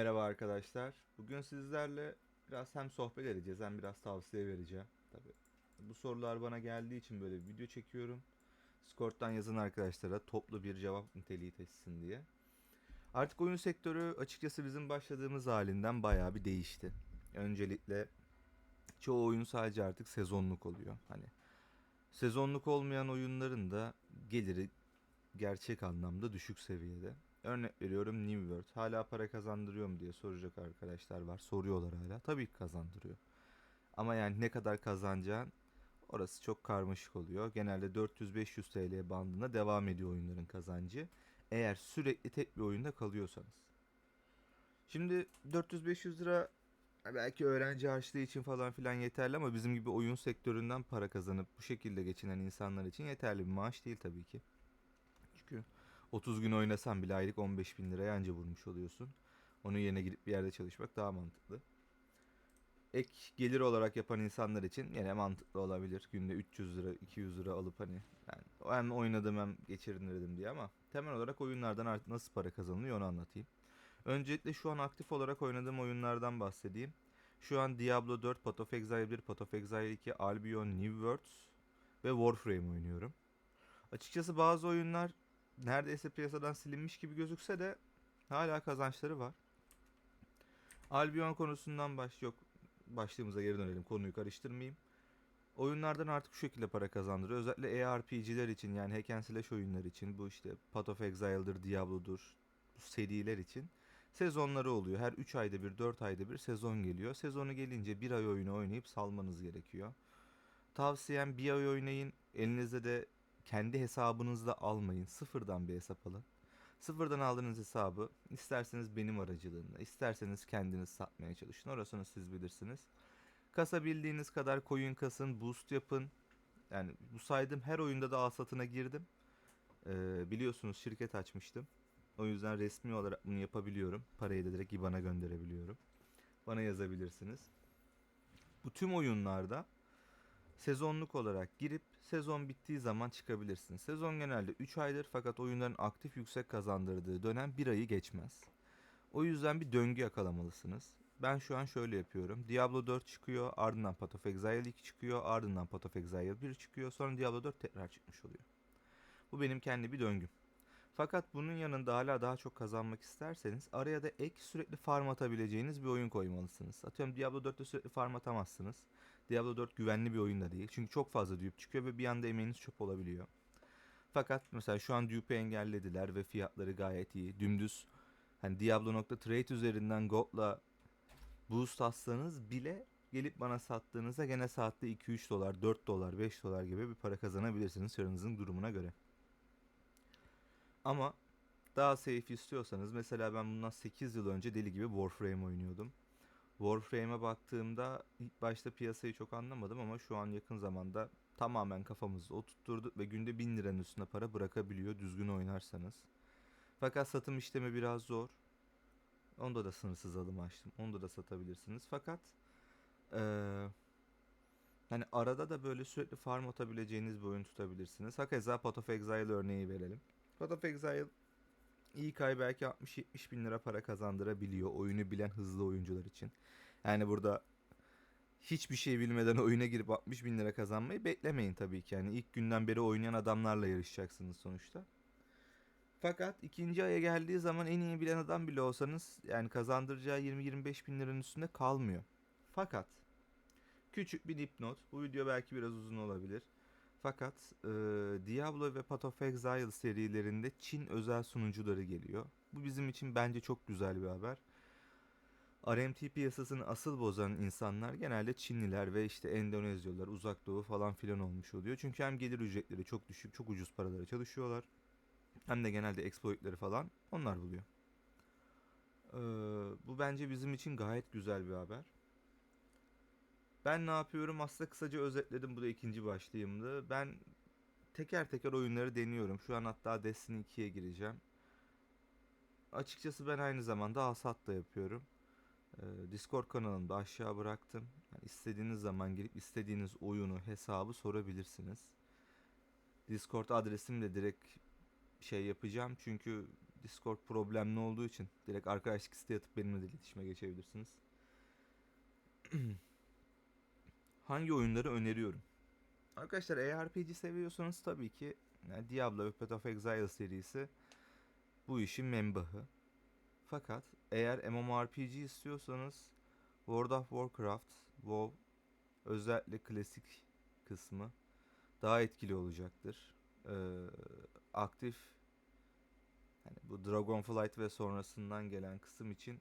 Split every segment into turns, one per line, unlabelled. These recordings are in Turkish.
Merhaba arkadaşlar. Bugün sizlerle biraz hem sohbet edeceğiz hem biraz tavsiye vereceğim. Tabii bu sorular bana geldiği için böyle bir video çekiyorum. Discord'dan yazın arkadaşlara toplu bir cevap niteliği teşhisin diye. Artık oyun sektörü açıkçası bizim başladığımız halinden bayağı bir değişti. Öncelikle çoğu oyun sadece artık sezonluk oluyor. Hani sezonluk olmayan oyunların da geliri gerçek anlamda düşük seviyede. Örnek veriyorum New World. Hala para kazandırıyor mu diye soracak arkadaşlar var. Soruyorlar hala. Tabii ki kazandırıyor. Ama yani ne kadar kazanacağın orası çok karmaşık oluyor. Genelde 400-500 TL bandında devam ediyor oyunların kazancı. Eğer sürekli tek bir oyunda kalıyorsanız. Şimdi 400-500 lira belki öğrenci harçlığı için falan filan yeterli ama bizim gibi oyun sektöründen para kazanıp bu şekilde geçinen insanlar için yeterli bir maaş değil tabii ki. Çünkü 30 gün oynasan bile aylık 15 bin liraya anca vurmuş oluyorsun. Onun yerine gidip bir yerde çalışmak daha mantıklı. Ek gelir olarak yapan insanlar için yine mantıklı olabilir. Günde 300 lira, 200 lira alıp hani yani hem oynadım hem geçirinirdim diye ama temel olarak oyunlardan artık nasıl para kazanılıyor onu anlatayım. Öncelikle şu an aktif olarak oynadığım oyunlardan bahsedeyim. Şu an Diablo 4, Path of Exile 1, Path of Exile 2, Albion New Worlds ve Warframe oynuyorum. Açıkçası bazı oyunlar neredeyse piyasadan silinmiş gibi gözükse de hala kazançları var. Albion konusundan baş yok başlığımıza geri dönelim konuyu karıştırmayayım. Oyunlardan artık şu şekilde para kazandırıyor. Özellikle ARPG'ler için yani hack and slash oyunlar için bu işte Path of Exile'dır, Diablo'dur bu seriler için sezonları oluyor. Her 3 ayda bir 4 ayda bir sezon geliyor. Sezonu gelince bir ay oyunu oynayıp salmanız gerekiyor. Tavsiyem bir ay oynayın. Elinizde de kendi hesabınızda almayın. Sıfırdan bir hesap alın. Sıfırdan aldığınız hesabı isterseniz benim aracılığımla, isterseniz kendiniz satmaya çalışın. Orasını siz bilirsiniz. Kasabildiğiniz kadar coin kasın, boost yapın. Yani bu saydığım her oyunda da al satına girdim. Ee, biliyorsunuz şirket açmıştım. O yüzden resmi olarak bunu yapabiliyorum. Parayı da direkt IBAN'a gönderebiliyorum. Bana yazabilirsiniz. Bu tüm oyunlarda sezonluk olarak girip sezon bittiği zaman çıkabilirsiniz. Sezon genelde 3 aydır fakat oyunların aktif yüksek kazandırdığı dönem 1 ayı geçmez. O yüzden bir döngü yakalamalısınız. Ben şu an şöyle yapıyorum. Diablo 4 çıkıyor, ardından Path of Exile 2 çıkıyor, ardından Path of Exile 1 çıkıyor, sonra Diablo 4 tekrar çıkmış oluyor. Bu benim kendi bir döngüm. Fakat bunun yanında hala daha çok kazanmak isterseniz araya da ek sürekli farm atabileceğiniz bir oyun koymalısınız. Atıyorum Diablo 4'te sürekli farm atamazsınız. Diablo 4 güvenli bir oyun da değil. Çünkü çok fazla dupe çıkıyor ve bir anda emeğiniz çöp olabiliyor. Fakat mesela şu an dupe'u engellediler ve fiyatları gayet iyi. Dümdüz hani Diablo.trade üzerinden Gold'la boost atsanız bile gelip bana sattığınızda gene saatte 2-3 dolar, 4 dolar, 5 dolar gibi bir para kazanabilirsiniz çarınızın durumuna göre. Ama daha safe istiyorsanız mesela ben bundan 8 yıl önce deli gibi Warframe oynuyordum. Warframe'e baktığımda ilk başta piyasayı çok anlamadım ama şu an yakın zamanda tamamen kafamızda oturtturduk ve günde 1000 liranın üstüne para bırakabiliyor düzgün oynarsanız. Fakat satım işlemi biraz zor. Onda da sınırsız alım açtım. Onda da satabilirsiniz. Fakat eee hani arada da böyle sürekli farm atabileceğiniz bir oyun tutabilirsiniz. Hakeza Path of Exile örneği verelim. Path of Exile ilk ay belki 60-70 bin lira para kazandırabiliyor oyunu bilen hızlı oyuncular için. Yani burada hiçbir şey bilmeden oyuna girip 60 bin lira kazanmayı beklemeyin tabii ki. Yani ilk günden beri oynayan adamlarla yarışacaksınız sonuçta. Fakat ikinci aya geldiği zaman en iyi bilen adam bile olsanız yani kazandıracağı 20-25 bin liranın üstünde kalmıyor. Fakat küçük bir dipnot. Bu video belki biraz uzun olabilir. Fakat e, Diablo ve Path of Exile serilerinde Çin özel sunucuları geliyor. Bu bizim için bence çok güzel bir haber. RMT piyasasını asıl bozan insanlar genelde Çinliler ve işte Endonezyalılar, Uzak Doğu falan filan olmuş oluyor. Çünkü hem gelir ücretleri çok düşük, çok ucuz paralara çalışıyorlar. Hem de genelde exploitleri falan onlar buluyor. Ee, bu bence bizim için gayet güzel bir haber. Ben ne yapıyorum? Aslında kısaca özetledim. Bu da ikinci başlığımdı. Ben teker teker oyunları deniyorum. Şu an hatta Destiny 2'ye gireceğim. Açıkçası ben aynı zamanda Asat da yapıyorum. Ee, Discord kanalımda aşağı bıraktım. Yani istediğiniz zaman girip istediğiniz oyunu, hesabı sorabilirsiniz. Discord adresim de direkt şey yapacağım. Çünkü Discord problemli olduğu için direkt arkadaşlık isteği atıp benimle de iletişime geçebilirsiniz. Hangi oyunları öneriyorum? Arkadaşlar ARPG seviyorsanız tabii ki yani Diablo ve Path of Exile serisi bu işin membahı. Fakat eğer MMORPG istiyorsanız World of Warcraft, WoW özellikle klasik kısmı daha etkili olacaktır. Ee, aktif hani bu Dragonflight ve sonrasından gelen kısım için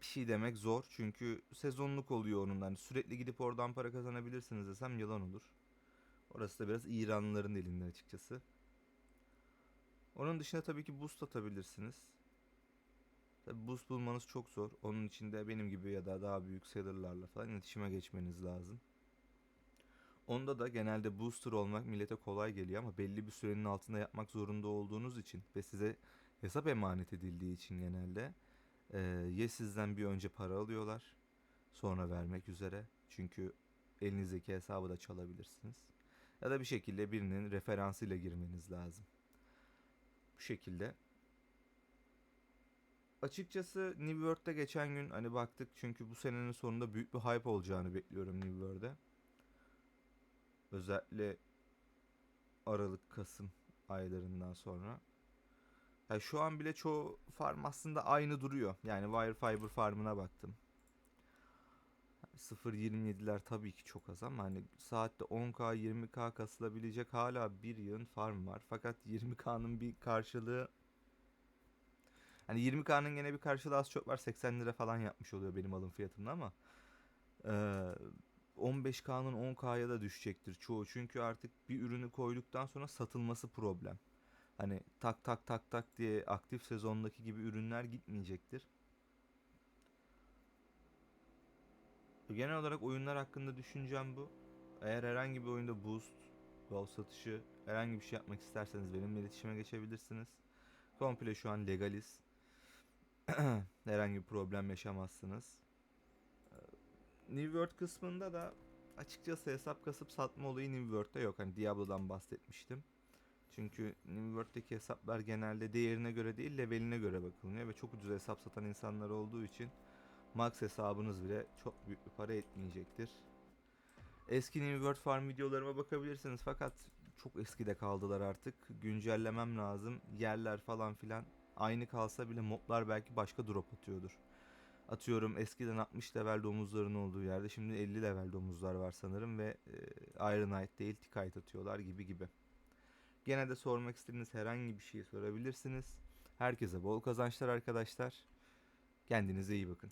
bir şey demek zor. Çünkü sezonluk oluyor onun. Hani sürekli gidip oradan para kazanabilirsiniz desem yalan olur. Orası da biraz İranlıların elinde açıkçası. Onun dışında tabii ki boost atabilirsiniz. Tabii boost bulmanız çok zor. Onun için de benim gibi ya da daha büyük sellerlarla falan iletişime geçmeniz lazım. Onda da genelde booster olmak millete kolay geliyor ama belli bir sürenin altında yapmak zorunda olduğunuz için ve size hesap emanet edildiği için genelde eee, ya sizden bir önce para alıyorlar sonra vermek üzere çünkü elinizdeki hesabı da çalabilirsiniz ya da bir şekilde birinin referansıyla girmeniz lazım. Bu şekilde. Açıkçası New World'de geçen gün hani baktık çünkü bu senenin sonunda büyük bir hype olacağını bekliyorum New World'e. Özellikle Aralık, Kasım aylarından sonra. Ya şu an bile çoğu farm aslında aynı duruyor. Yani Wire Fiber farmına baktım. 0.27'ler tabii ki çok az ama hani saatte 10k 20k kasılabilecek hala bir yığın farm var. Fakat 20k'nın bir karşılığı hani 20k'nın gene bir karşılığı az çok var 80 lira falan yapmış oluyor benim alım fiyatımda ama eee 15K'nın 10K'ya da düşecektir çoğu. Çünkü artık bir ürünü koyduktan sonra satılması problem. Hani tak tak tak tak diye aktif sezondaki gibi ürünler gitmeyecektir. Genel olarak oyunlar hakkında düşüncem bu. Eğer herhangi bir oyunda boost, yol satışı, herhangi bir şey yapmak isterseniz benimle iletişime geçebilirsiniz. Komple şu an legaliz. herhangi bir problem yaşamazsınız. New World kısmında da açıkçası hesap kasıp satma olayı New World'da yok. Hani Diablo'dan bahsetmiştim. Çünkü New World'deki hesaplar genelde değerine göre değil leveline göre bakılıyor ve çok ucuz hesap satan insanlar olduğu için max hesabınız bile çok büyük bir para etmeyecektir. Eski New World Farm videolarıma bakabilirsiniz fakat çok eskide kaldılar artık. Güncellemem lazım. Yerler falan filan aynı kalsa bile moblar belki başka drop atıyordur. Atıyorum eskiden 60 level domuzların olduğu yerde şimdi 50 level domuzlar var sanırım ve e, Ironite değil Tikite atıyorlar gibi gibi. Gene de sormak istediğiniz herhangi bir şeyi sorabilirsiniz. Herkese bol kazançlar arkadaşlar. Kendinize iyi bakın.